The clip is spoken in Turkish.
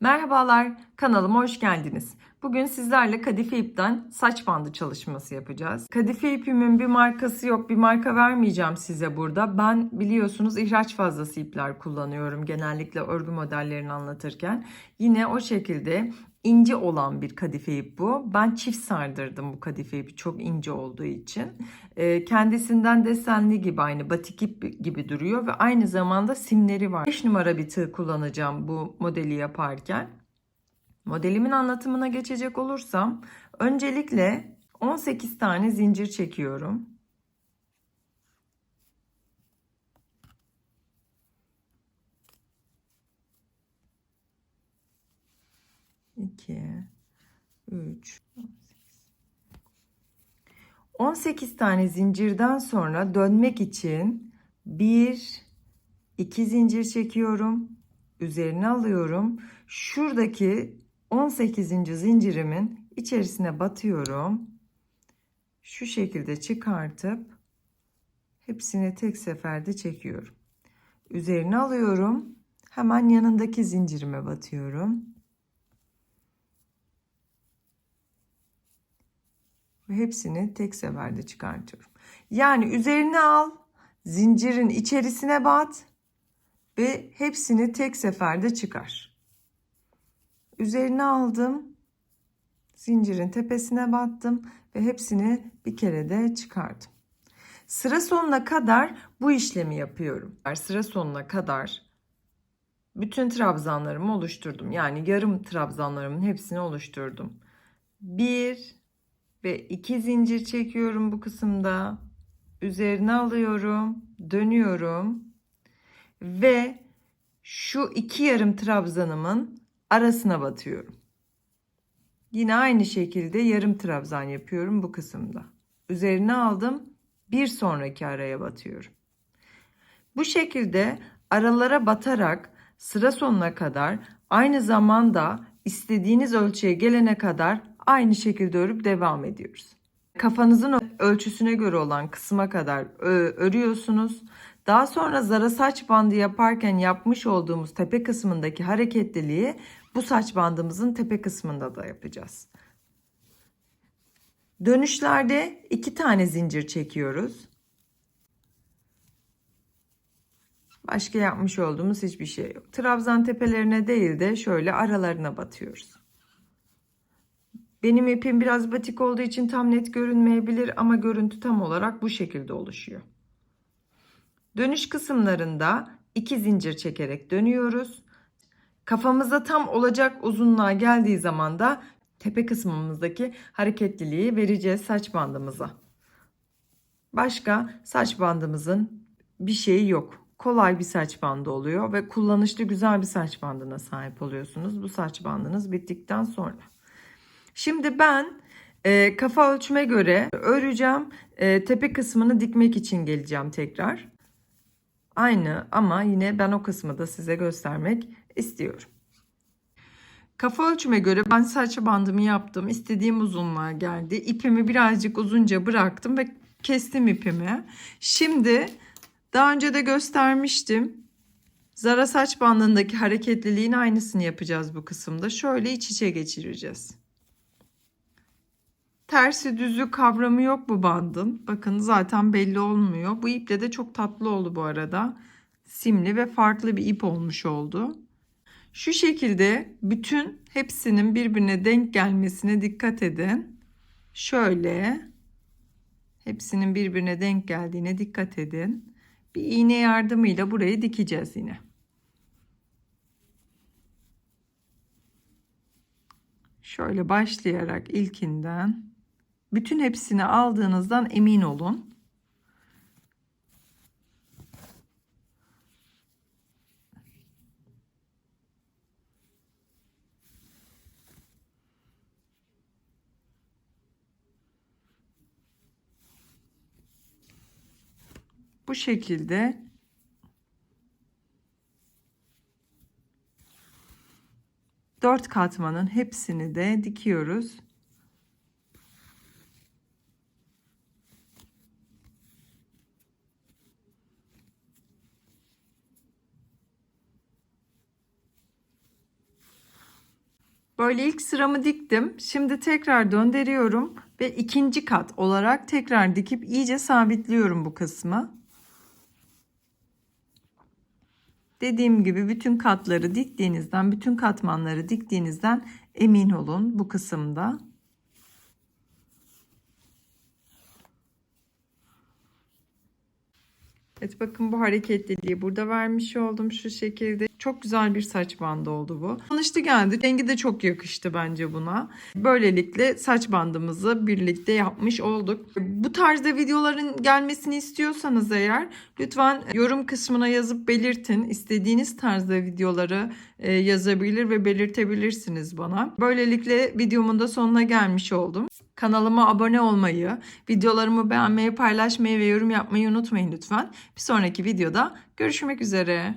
Merhabalar, kanalıma hoş geldiniz. Bugün sizlerle kadife ipten saç bandı çalışması yapacağız. Kadife ipimin bir markası yok, bir marka vermeyeceğim size burada. Ben biliyorsunuz ihraç fazlası ipler kullanıyorum genellikle örgü modellerini anlatırken. Yine o şekilde ince olan bir kadife ip bu. Ben çift sardırdım bu kadife ipi çok ince olduğu için. Ee, kendisinden desenli gibi aynı batik ip gibi duruyor ve aynı zamanda simleri var. 5 numara bir tığ kullanacağım bu modeli yaparken. Modelimin anlatımına geçecek olursam öncelikle 18 tane zincir çekiyorum. İki, üç, 18 tane zincirden sonra dönmek için 1 2 zincir çekiyorum. Üzerine alıyorum. Şuradaki 18. zincirimin içerisine batıyorum. Şu şekilde çıkartıp hepsini tek seferde çekiyorum. Üzerine alıyorum. Hemen yanındaki zincirime batıyorum. Ve hepsini tek seferde çıkartıyorum. Yani üzerine al, zincirin içerisine bat ve hepsini tek seferde çıkar. Üzerine aldım, zincirin tepesine battım ve hepsini bir kere de çıkardım. Sıra sonuna kadar bu işlemi yapıyorum. Sıra sonuna kadar bütün trabzanlarımı oluşturdum. Yani yarım trabzanlarımın hepsini oluşturdum. Bir, ve iki zincir çekiyorum bu kısımda. Üzerine alıyorum, dönüyorum ve şu iki yarım trabzanımın arasına batıyorum. Yine aynı şekilde yarım trabzan yapıyorum bu kısımda. Üzerine aldım, bir sonraki araya batıyorum. Bu şekilde aralara batarak sıra sonuna kadar aynı zamanda istediğiniz ölçüye gelene kadar aynı şekilde örüp devam ediyoruz. Kafanızın ölçüsüne göre olan kısma kadar örüyorsunuz. Daha sonra zara saç bandı yaparken yapmış olduğumuz tepe kısmındaki hareketliliği bu saç bandımızın tepe kısmında da yapacağız. Dönüşlerde iki tane zincir çekiyoruz. Başka yapmış olduğumuz hiçbir şey yok. Trabzan tepelerine değil de şöyle aralarına batıyoruz. Benim ipim biraz batik olduğu için tam net görünmeyebilir ama görüntü tam olarak bu şekilde oluşuyor. Dönüş kısımlarında iki zincir çekerek dönüyoruz. Kafamıza tam olacak uzunluğa geldiği zaman da tepe kısmımızdaki hareketliliği vereceğiz saç bandımıza. Başka saç bandımızın bir şeyi yok. Kolay bir saç bandı oluyor ve kullanışlı güzel bir saç bandına sahip oluyorsunuz. Bu saç bandınız bittikten sonra. Şimdi ben e, kafa ölçüme göre öreceğim. E, tepe kısmını dikmek için geleceğim tekrar. Aynı ama yine ben o kısmı da size göstermek istiyorum. Kafa ölçüme göre ben saç bandımı yaptım. İstediğim uzunluğa geldi. İpimi birazcık uzunca bıraktım ve kestim ipimi. Şimdi daha önce de göstermiştim. Zara saç bandındaki hareketliliğin aynısını yapacağız bu kısımda. Şöyle iç içe geçireceğiz. Tersi düzü kavramı yok bu bandın. Bakın zaten belli olmuyor. Bu iple de çok tatlı oldu bu arada. Simli ve farklı bir ip olmuş oldu. Şu şekilde bütün hepsinin birbirine denk gelmesine dikkat edin. Şöyle hepsinin birbirine denk geldiğine dikkat edin. Bir iğne yardımıyla burayı dikeceğiz yine. Şöyle başlayarak ilkinden bütün hepsini aldığınızdan emin olun. Bu şekilde dört katmanın hepsini de dikiyoruz. Böyle ilk sıramı diktim. Şimdi tekrar döndürüyorum ve ikinci kat olarak tekrar dikip iyice sabitliyorum bu kısmı. Dediğim gibi bütün katları diktiğinizden, bütün katmanları diktiğinizden emin olun bu kısımda. Evet bakın bu hareketliliği burada vermiş oldum şu şekilde. Çok güzel bir saç bandı oldu bu. Tanıştı geldi. Rengi de çok yakıştı bence buna. Böylelikle saç bandımızı birlikte yapmış olduk. Bu tarzda videoların gelmesini istiyorsanız eğer lütfen yorum kısmına yazıp belirtin. İstediğiniz tarzda videoları e, yazabilir ve belirtebilirsiniz bana. Böylelikle videomun da sonuna gelmiş oldum. Kanalıma abone olmayı, videolarımı beğenmeyi, paylaşmayı ve yorum yapmayı unutmayın lütfen. Bir sonraki videoda görüşmek üzere.